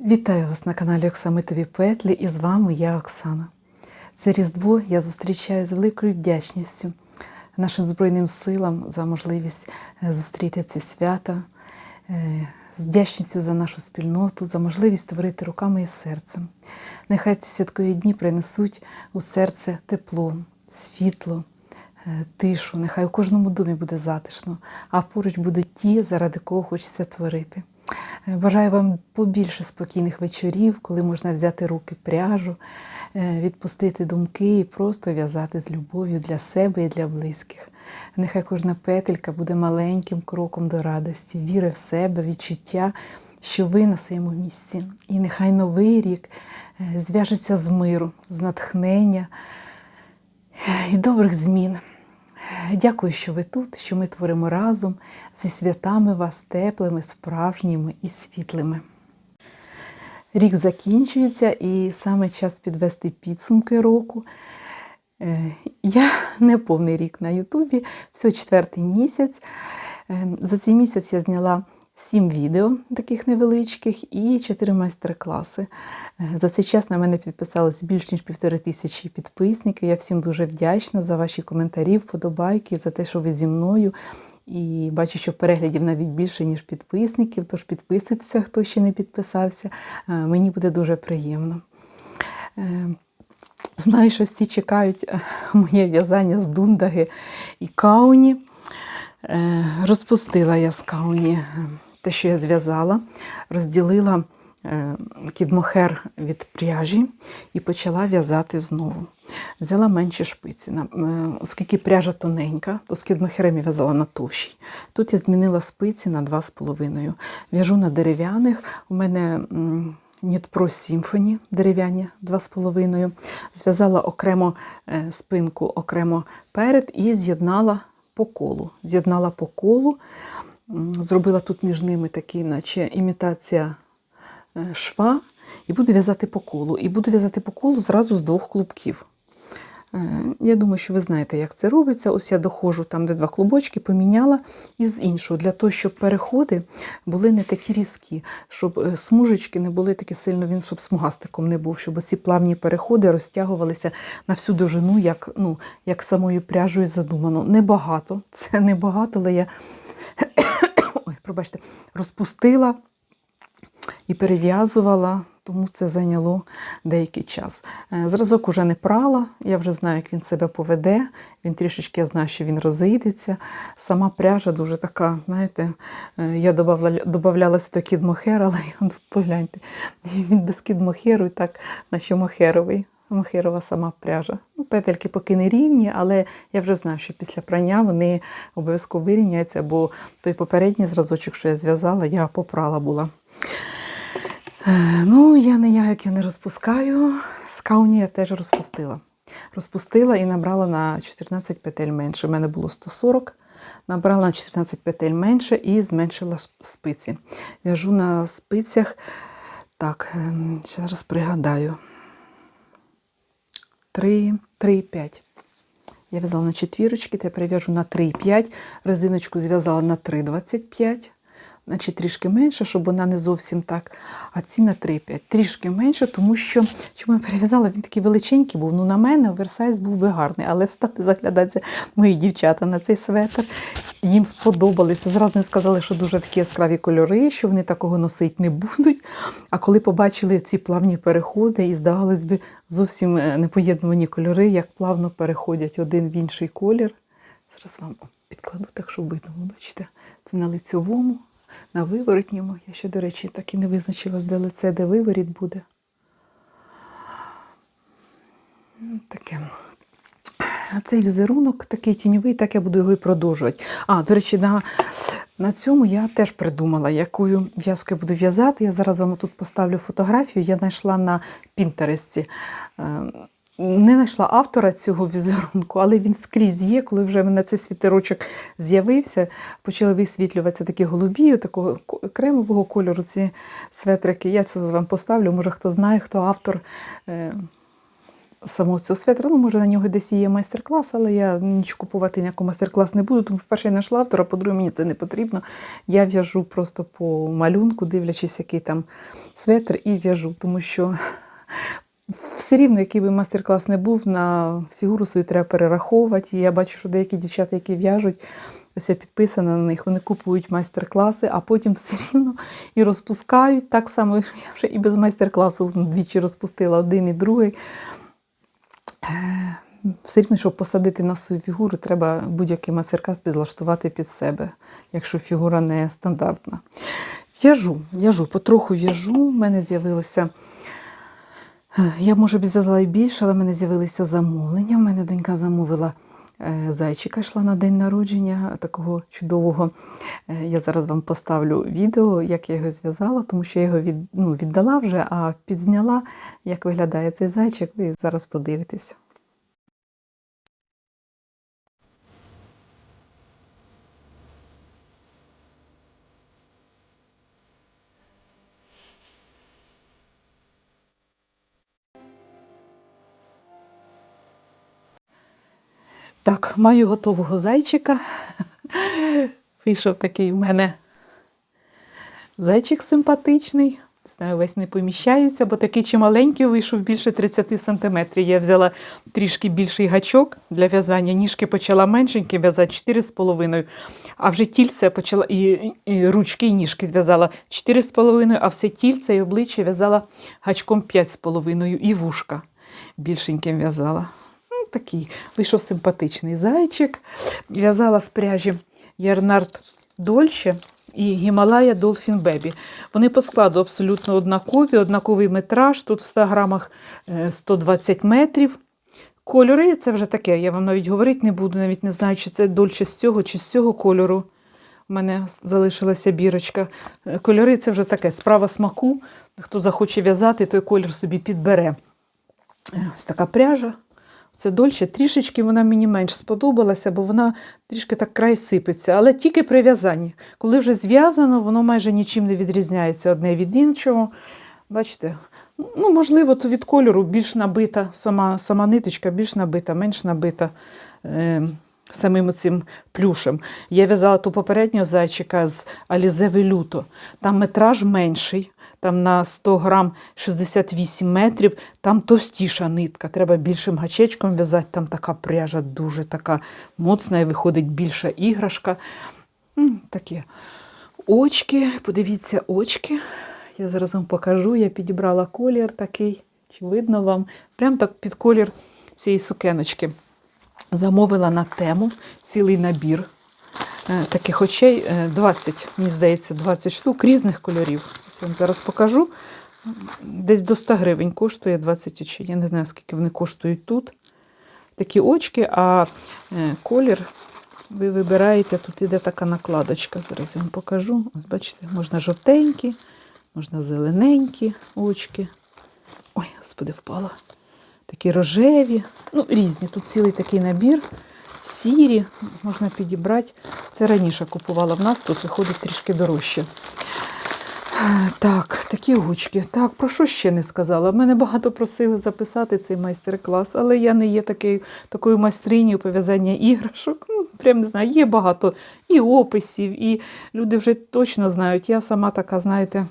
Вітаю вас на каналі Оксамитові Петлі і з вами я Оксана. Це Різдво я зустрічаю з великою вдячністю нашим Збройним силам за можливість е, зустріти ці свята, е, з вдячністю за нашу спільноту, за можливість творити руками і серцем. Нехай ці святкові дні принесуть у серце тепло, світло, е, тишу. Нехай у кожному домі буде затишно, а поруч будуть ті, заради кого хочеться творити. Е, Бажаю вам побільше спокійних вечорів, коли можна взяти руки пряжу, е, відпустити думки і просто в'язати з любов'ю для себе і для близьких. Нехай кожна петелька буде маленьким кроком до радості, віри в себе, відчуття, що ви на своєму місці. І нехай новий рік е, зв'яжеться з миру, з натхнення і добрих змін. Дякую, що ви тут, що ми творимо разом зі святами вас теплими, справжніми і світлими. Рік закінчується і саме час підвести підсумки року. Е, Я не повний рік на Ютубі, всього четвертий місяць. Е, За цей місяць я зняла сім відео таких невеличких і чотири майстер-класи. Е, За цей час на мене підписалось більш ніж півтори тисячі підписників. Я всім дуже вдячна за ваші коментарі, вподобайки, за те, що ви зі мною. І бачу, що переглядів навіть більше, ніж підписників, тож підписуйтеся, хто ще не підписався. Е, Мені буде дуже приємно. Е, Знаю, що всі чекають моє в'язання з дундаги і кауні. Розпустила я з кауні те, що я зв'язала, розділила е, кідмохер від пряжі і почала в'язати знову. Взяла менші шпиці. Е, Оскільки пряжа тоненька, то з кідмохерем я в'язала на товщій. Тут я змінила спиці на 2,5. В'яжу на дерев'яних. У мене Нітпро Symphony дерев'яні 2,5. Зв'язала окремо е, спинку, окремо перед і з'єднала по колу. З'єднала по колу, зробила тут між ними такий, наче імітація е, шва, і буду в'язати по колу. І буду в'язати по колу зразу з двох клубків. Е, Я думаю, що ви знаєте, як це робиться. Ось я доходжу там, де два клубочки, поміняла із іншого, для того, щоб переходи були не такі різкі, щоб е, смужечки не були такі сильно, він щоб смугастиком не був, щоб ці плавні переходи розтягувалися на всю довжину, як, ну, як самою пряжею задумано. Небагато, це небагато, але я ой, пробачте, розпустила і перев'язувала, тому це зайняло деякий час. Е, Зразок уже не прала, я вже знаю, як він себе поведе. Він трішечки я знаю, що він розійдеться. Сама пряжа дуже така, знаєте, е, я додавала, додавала сюди кідмохер, але погляньте, він без кідмохеру і так, наче мохеровий. Мохерова сама пряжа. Ну, петельки поки не рівні, але я вже знаю, що після прання вони обов'язково вирівняються, бо той попередній зразочок, що я зв'язала, я попрала була. Е, Ну, я не я, як я не розпускаю. Скауні я теж розпустила. Розпустила і набрала на 14 петель менше. У мене було 140, набрала на 14 петель менше і зменшила спиці. В'яжу на спицях. Так, ем, зараз пригадаю. 3, 3,5. Я в'язала на четвірочки, тепер в'яжу на 3,5. Резиночку зв'язала на 3,25. Значить, трішки менше, щоб вона не зовсім так. А ці на 3,5. Трішки менше, тому що чому я перев'язала, він такий величенький був. Ну, на мене оверсайз був би гарний, але стали заглядатися мої дівчата на цей светр. Їм сподобалися. Зразу не сказали, що дуже такі яскраві кольори, що вони такого носити не будуть. А коли побачили ці плавні переходи, і здавалось би, зовсім е, непоєднувані кольори, як плавно переходять один в інший колір. Зараз вам підкладу так, щоб видно. Бачите, це на лицьовому, на виворотньому. Я ще, до речі, так і не визначила, де лице, де виворіт буде. Ну, Таке. Цей візерунок такий тіньовий, так я буду його і продовжувати. А, до речі, на, на цьому я теж придумала, якою в'язку я буду в'язати. Я зараз вам тут поставлю фотографію. Я знайшла на Пінтересті. Не знайшла автора цього візерунку, але він скрізь є. Коли вже мене цей світерочок з'явився, почали висвітлюватися такі голубі, такого ко- кремового кольору ці светрики. Я це вам поставлю. Може, хто знає, хто автор. Е, самого цього светра. Ну, може, на нього десь є майстер-клас, але я ніч купувати ніякий майстер-клас не буду. Тому, по-перше, я знайшла автора, по-друге, мені це не потрібно. Я в'яжу просто по малюнку, дивлячись, який там светр, і в'яжу, тому що. Все рівно, який би майстер-клас не був, на фігуру свою треба перераховувати. І я бачу, що деякі дівчата, які в'яжуть, ось я підписана на них, вони купують майстер-класи, а потім все рівно і розпускають. Так само я вже і без майстер-класу двічі розпустила один і другий. Е, Все рівно, щоб посадити на свою фігуру, треба будь-який майстер-клас підлаштувати під себе, якщо фігура не стандартна. В'яжу, в'яжу, потроху в'яжу. У мене з'явилося. Е, Я, може б зв'язала і більше, але в мене з'явилися замовлення. У мене донька замовила е, зайчика, йшла на день народження такого чудового. Е, Я зараз вам поставлю відео, як я його зв'язала, тому що я його від, ну, віддала вже, а підзняла, як виглядає цей зайчик. Ви зараз подивитесь. Так, маю готового зайчика. Вийшов такий в мене зайчик симпатичний. Знаю, весь не поміщається, бо такий чималенький вийшов більше 30 сантиметрів. Я взяла трішки більший гачок для в'язання. Ніжки почала меншенькі в'язати 4,5. А вже тільце почала і, і ручки, і ніжки зв'язала 4,5, а все тільце і обличчя в'язала гачком 5,5 і вушка більшеньким в'язала. Такий вийшов симпатичний зайчик. В'язала з пряжі Ярнард Дольче і Гімалая Dolphin Baby. Вони по складу абсолютно однакові, однаковий метраж. Тут в 100 грамах е, 120 метрів. Кольори це вже таке, я вам навіть говорити не буду, навіть не знаю, чи це дольче з цього, чи з цього кольору. У мене залишилася бірочка. Е, Кольори це вже таке, справа смаку. Хто захоче в'язати, той колір собі підбере. Е, Ось така пряжа. Це дольше. Трішечки вона мені менш сподобалася, бо вона трішки так край сипеться, але тільки при в'язанні. Коли вже зв'язано, воно майже нічим не відрізняється одне від іншого. Бачите? Ну, можливо, то від кольору більш набита сама, сама ниточка, більш набита, менш набита е, самим цим плюшем. Я в'язала ту попереднього зайчика з Alize Veluto. Там метраж менший, там на 100 грам 68 метрів, там товстіша нитка. Треба більшим гачечком в'язати, там така пряжа дуже така моцна і виходить більша іграшка. М, Таке. Очки, подивіться, очки. Я зараз вам покажу. Я підібрала колір такий. Чи видно вам? Прям так під колір цієї сукеночки. Замовила на тему цілий набір е, таких очей. е, 20, мені здається, 20 штук різних кольорів. Я вам зараз покажу. Десь до 100 гривень коштує 20 очей. Я не знаю, скільки вони коштують тут. Такі очки, а е, колір ви вибираєте, тут іде така накладочка. Зараз я вам покажу. Ось бачите, можна жовтенькі, можна зелененькі очки. Ой, господи, впала. Такі рожеві, ну, різні. Тут цілий такий набір. Сірі, можна підібрати. Це раніше купувала в нас, тут виходить трішки дорожче. Так, такі очки. Так, про що ще не сказала? Мене багато просили записати цей майстер-клас, але я не є такий, такою майстринею пов'язання іграшок. Ну, прям не знаю, є багато і описів, і люди вже точно знають. Я сама така, знаєте,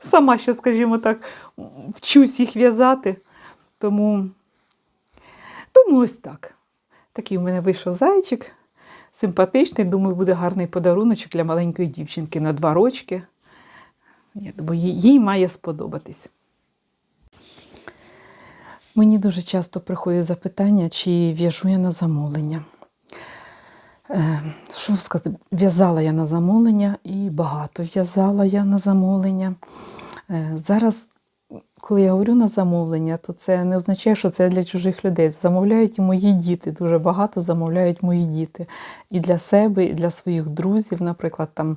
сама ще, скажімо так, вчусь їх в'язати. Тому, тому ось так. Такий у мене вийшов зайчик. Симпатичний, думаю, буде гарний подаруночок для маленької дівчинки на два рочки. Я думаю, їй- має сподобатись. Мені дуже часто приходять запитання, чи в'яжу я на замовлення. Е, Що сказати, в'язала я на замовлення і багато в'язала я на замовлення. Е, Зараз, коли я говорю на замовлення, то це не означає, що це для чужих людей. Замовляють і мої діти. Дуже багато замовляють мої діти. І для себе, і для своїх друзів. Наприклад, там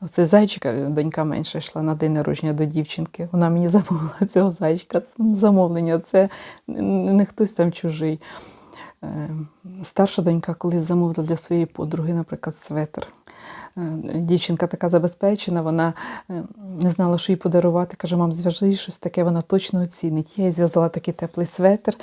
оце зайчика, донька менша йшла на день народження до дівчинки. Вона мені замовила цього зайчика. Замовлення, це не хтось там чужий. Е, Старша донька колись замовила для своєї подруги, наприклад, светр. Дівчинка така забезпечена, вона е, не знала, що їй подарувати. Каже, мам, зв'яжи щось таке, вона точно оцінить. Я їй зв'язала такий теплий светр.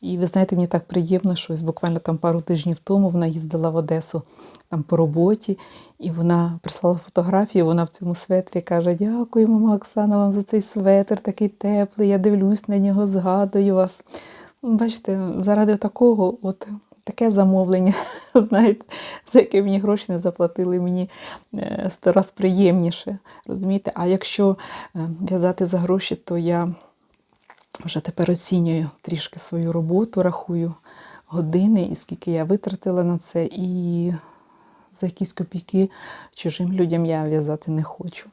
І ви знаєте, мені так приємно, що ось буквально там пару тижнів тому вона їздила в Одесу там по роботі, і вона прислала фотографію, вона в цьому светрі каже: Дякую, мама Оксана, вам за цей светр, такий теплий. Я дивлюсь на нього, згадую вас. Бачите, заради такого, от таке замовлення, знаєте, за яке мені гроші не заплатили, мені е, сто раз приємніше. Розумієте? А якщо е, в'язати за гроші, то я вже тепер оцінюю трішки свою роботу, рахую години і скільки я витратила на це, і за якісь копійки чужим людям я в'язати не хочу.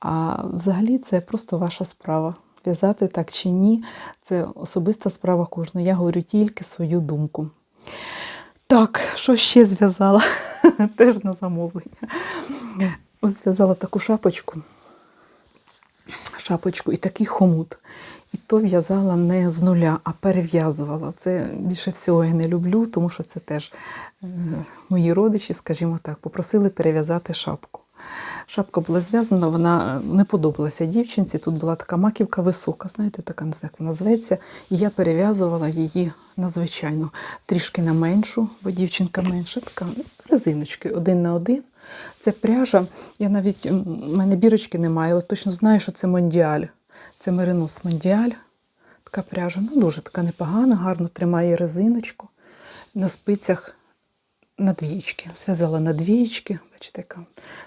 А взагалі це просто ваша справа. В'язати так чи ні, це особиста справа кожного. Я говорю тільки свою думку. Так, що ще зв'язала? Теж на замовлення. Зв'язала таку шапочку. Шапочку і такий хомут. І то в'язала не з нуля, а перев'язувала. Це більше всього я не люблю, тому що це теж е, мої родичі, скажімо так, попросили перев'язати шапку. Шапка була зв'язана, вона не подобалася дівчинці. Тут була така маківка висока, знаєте, така не знаю, як вона зветься. І я перев'язувала її на звичайну, трішки на меншу, бо дівчинка менша, така ну, резиночки один на один. Це пряжа. Я навіть в мене бірочки немає, але точно знаю, що це Мондіаль. Це меринос Мондіаль. Така пряжа, ну дуже така непогана, гарно тримає резиночку. На спицях на двічки. Зв'язала на двічки. Бачите, яка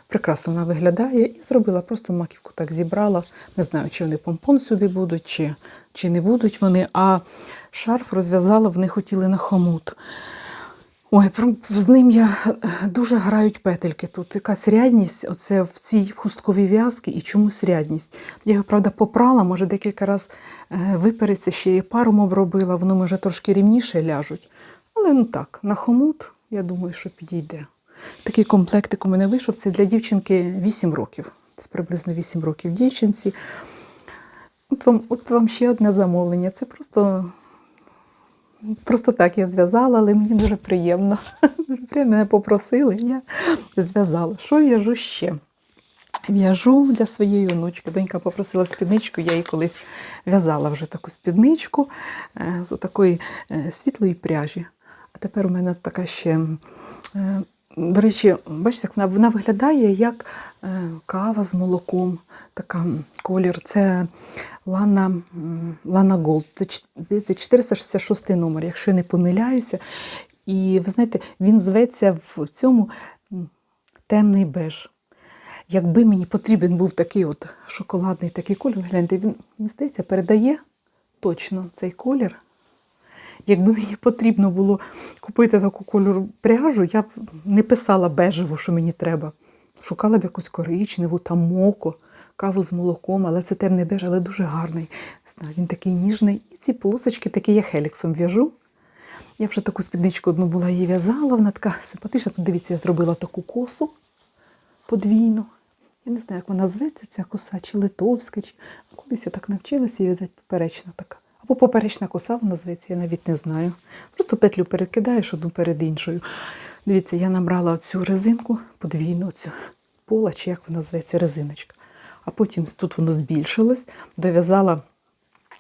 прекрасно вона виглядає. І зробила просто маківку так зібрала. Не знаю, чи вони помпон сюди будуть, чи, чи не будуть вони. А шарф розв'язала, вони хотіли на хомут. Ой, з ним я е, дуже грають петельки. Тут якась рядність, оце в цій хустковій в'язці і чомусь рядність. Я його, правда, попрала, може декілька разів випереться, ще і паром обробила, воно може трошки рівніше ляжуть. Але ну так, на хомут, я думаю, що підійде. Такий комплектик у мене вийшов. Це для дівчинки 8 років. Це приблизно 8 років дівчинці. От вам, от вам ще одне замовлення. Це просто Просто так я зв'язала, але мені дуже приємно. Дуже мене попросили, я зв'язала. Що в'яжу ще? В'яжу для своєї онучки. Донька попросила спідничку, я їй колись в'язала вже таку спідничку е, з такої світлої пряжі. А тепер у мене така ще. До речі, бачите, як вона, вона виглядає як е, кава з молоком. Така колір. Це Лана, Лана Голд. Це, здається, 466 номер, якщо я не помиляюся. І ви знаєте, він зветься в цьому темний беж. Якби мені потрібен був такий от шоколадний такий колір, гляньте, він, мені здається, передає точно цей колір. Якби мені потрібно було купити таку кольору пряжу, я б не писала бежеву, що мені треба. Шукала б якусь коричневу, там моко, каву з молоком, але це темний беж, але дуже гарний. Знаю, він такий ніжний. І ці полосочки такі я хеліксом в'яжу. Я вже таку спідничку одну була її в'язала, вона така симпатична. Тут дивіться, я зробила таку косу подвійну. Я не знаю, як вона зветься, ця коса, чи литовська, чи колись я так навчилася її в'язати поперечна така. Або поперечна коса вона зветься, я навіть не знаю. Просто петлю перекидаєш одну перед іншою. Дивіться, я набрала цю резинку, подвійну цю пола, чи як вона зветься, резиночка. А потім тут воно збільшилось, дов'язала,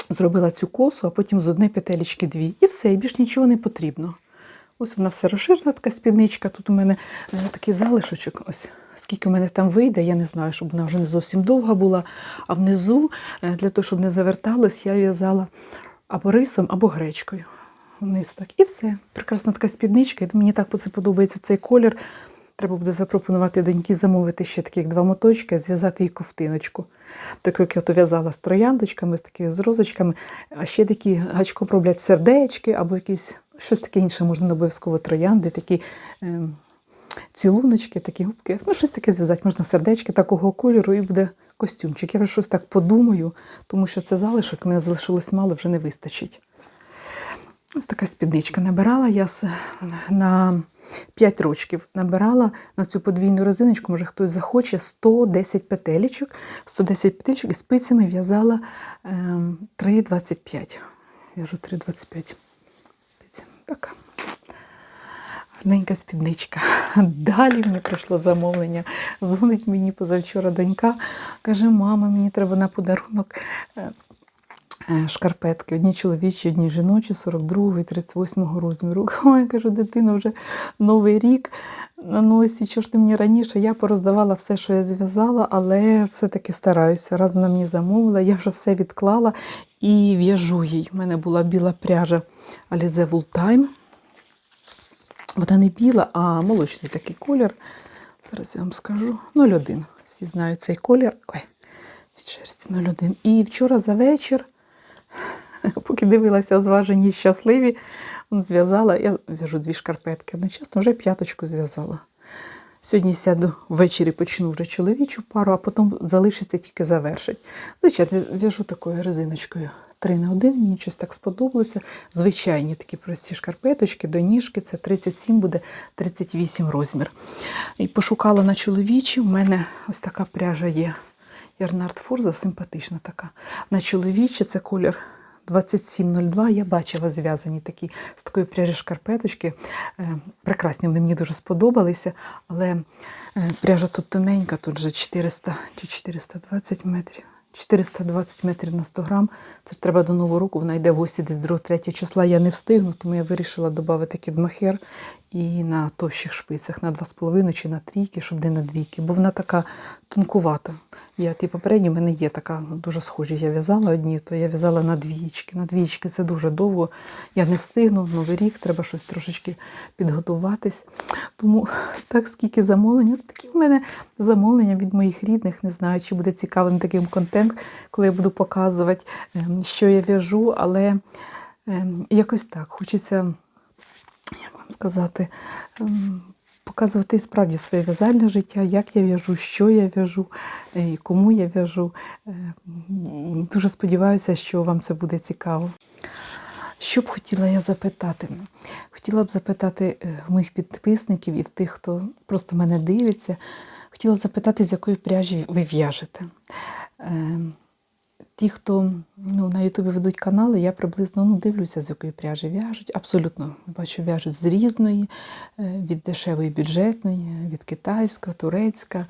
зробила цю косу, а потім з одної петелечки дві. І все, і більш нічого не потрібно. Ось вона все розширена, така спідничка. Тут у мене е, такий залишочок. Ось скільки у мене там вийде, я не знаю, щоб вона вже не зовсім довга була. А внизу, е, для того, щоб не заверталось, я в'язала або рисом, або гречкою. Вниз так. І все. Прекрасна така спідничка. Мені так це подобається цей колір. Треба буде запропонувати доньки замовити ще таких два моточки, зв'язати їй ковтиночку. Таку, як я то в'язала з трояндочками, з такими з розочками, а ще такі гачком роблять сердечки або якісь щось таке інше, можна обов'язково троянди, такі е, цілуночки, такі губки. Ну, щось таке зв'язати, можна сердечки такого кольору і буде костюмчик. Я вже щось так подумаю, тому що це залишок, мене залишилось мало, вже не вистачить. Ось така спідничка. Набирала я на 5 рочків. Набирала на цю подвійну резиночку, може хтось захоче, 110 петелечок. 110 петелечок і спицями в'язала ем, 3,25. В'яжу 3,25 спиці. Така. Гарненька спідничка. Далі мені прийшло замовлення. Дзвонить мені позавчора донька. Каже, мама, мені треба на подарунок е, е, шкарпетки. Одні чоловічі, одні жіночі, 42 і 38 розміру. Ой, кажу, дитина вже новий рік на носі. Чого ж ти мені раніше? Я пороздавала все, що я зв'язала, але все-таки стараюся. Раз вона мені замовила, я вже все відклала і в'яжу їй. У мене була біла пряжа Alize Time. Вона не біла, а молочний такий колір. Зараз я вам скажу. 0,1. Всі знають цей колір. Ой, від шерсті 0,1. І вчора за вечір, поки дивилася зважені щасливі, зв'язала. Я в'яжу дві шкарпетки. Одночасно вже п'яточку зв'язала. Сьогодні сяду ввечері почну вже чоловічу пару, а потім залишиться тільки завершить. Звичайно, в'яжу такою резиночкою 3 на 1, мені щось так сподобалося. Звичайні такі прості шкарпеточки, до ніжки, це 37 буде 38 розмір. І пошукала на чоловічі, у мене ось така пряжа є. Ярнард Форза, симпатична така. На чоловічі це колір 2702. Я бачила зв'язані такі з такої пряжі шкарпеточки. Е, Прекрасні, вони мені дуже сподобалися, але е, пряжа тут тоненька, тут вже 400 чи 420 метрів. 420 метрів на 100 грам. Це ж треба до Нового року, вона йде в осі десь 2-3 числа. Я не встигну, тому я вирішила додати кідмахер і на товщих шпицях на 2,5 чи на трійки, щоб не на двійки, бо вона така тонкувата. Я ті попередні, в мене є така ну, дуже схожі. Я в'язала одні, то я в'язала на двієчки. На двієчки це дуже довго. Я не встигну, новий рік, треба щось трошечки підготуватись. Тому так скільки замовлень. От такі в мене замовлення від моїх рідних. Не знаю, чи буде цікавим таким контент, коли я буду показувати, ем, що я в'яжу, але ем, якось так хочеться сказати, ем, показувати справді своє в'язальне життя, як я в'яжу, що я в'яжу, е, і кому я в'яжу. Е, Дуже сподіваюся, що вам це буде цікаво. Що б хотіла я запитати? Хотіла б запитати е, моїх підписників і в тих, хто просто мене дивиться. Хотіла запитати, з якої пряжі ви в'яжете. Ті, хто ну, на Ютубі ведуть канали, я приблизно ну, дивлюся, з якої пряжі в'яжуть. Абсолютно бачу, в'яжуть з різної, е, від дешевої бюджетної, від китайської, турецька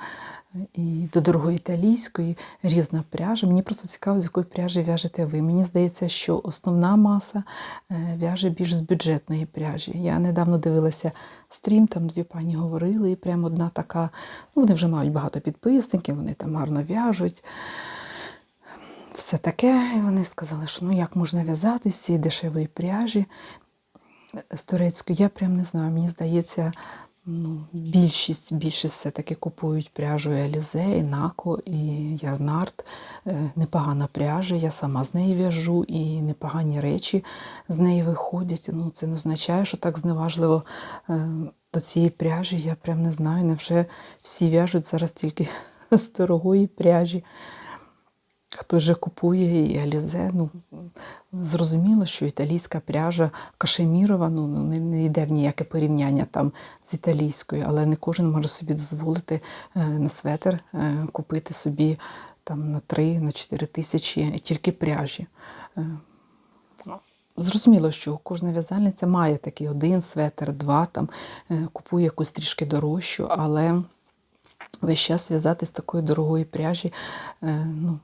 е, і до дорогої італійської, різна пряжа. Мені просто цікаво, з якої пряжі в'яжете ви. Мені здається, що основна маса е, в'яже більш з бюджетної пряжі. Я недавно дивилася стрім, там дві пані говорили, і прямо одна така, ну вони вже мають багато підписників, вони там гарно в'яжуть все таке. І вони сказали, що ну як можна в'язати з цієї дешевої пряжі з турецької. Я прям не знаю. Мені здається, ну, більшість, більшість все-таки купують пряжу і Алізе, і Нако, і Ярнард. Е, Непогана пряжа, я сама з неї в'яжу, і непогані речі з неї виходять. Ну, це не означає, що так зневажливо е, до цієї пряжі. Я прям не знаю. Невже всі в'яжуть зараз тільки з дорогої пряжі. Хто вже купує і Алізе, ну зрозуміло, що італійська пряжа кашемірова ну, ну, не, йде в ніяке порівняння там з італійською, але не кожен може собі дозволити е, на светр е, купити собі там на 3 на 4 тисячі тільки пряжі. Е, Зрозуміло, що кожна в'язальниця має такий один светр, два там купує якусь трішки дорожчу, але весь час в'язати з такої дорогої пряжі. Ну,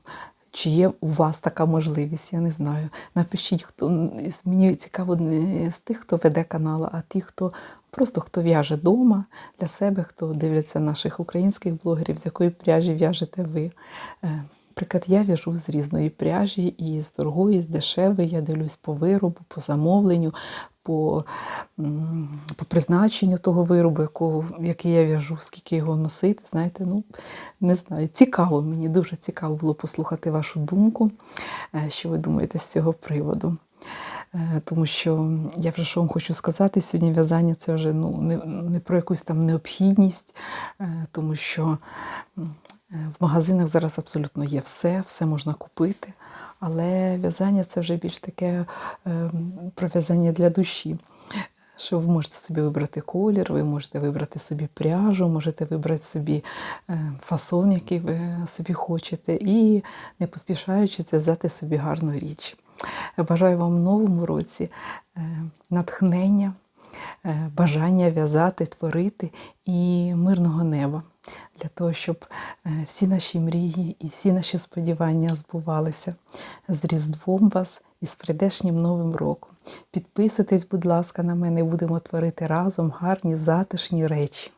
чи є у вас така можливість, я не знаю. Напишіть, хто мені цікаво не з тих, хто веде канал, а ті, хто просто хто в'яже вдома для себе, хто дивляться наших українських блогерів, з якої пряжі в'яжете ви. Е, Наприклад, я в'яжу з різної пряжі, і з дорогої, з дешевої. Я дивлюсь по виробу, по замовленню, по, по призначенню того виробу, якого, який я в'яжу, скільки його носити. Знаєте, ну не знаю. Цікаво, мені дуже цікаво було послухати вашу думку, е, що ви думаєте з цього приводу. Е, Тому що я вже що вам хочу сказати, сьогодні в'язання це вже ну, не, не про якусь там необхідність, е, тому що в магазинах зараз абсолютно є все, все можна купити. Але в'язання це вже більш таке е, про в'язання для душі. Що ви можете собі вибрати колір, ви можете вибрати собі пряжу, можете вибрати собі е, фасон, який ви собі хочете, і не поспішаючи зв'язати собі гарну річ. Бажаю вам в новому році е, натхнення, бажання в'язати, творити і мирного неба для того, щоб е, всі наші мрії і всі наші сподівання збувалися. З Різдвом вас і з прийдешнім Новим роком. Підписуйтесь, будь ласка, на мене, будемо творити разом гарні, затишні речі.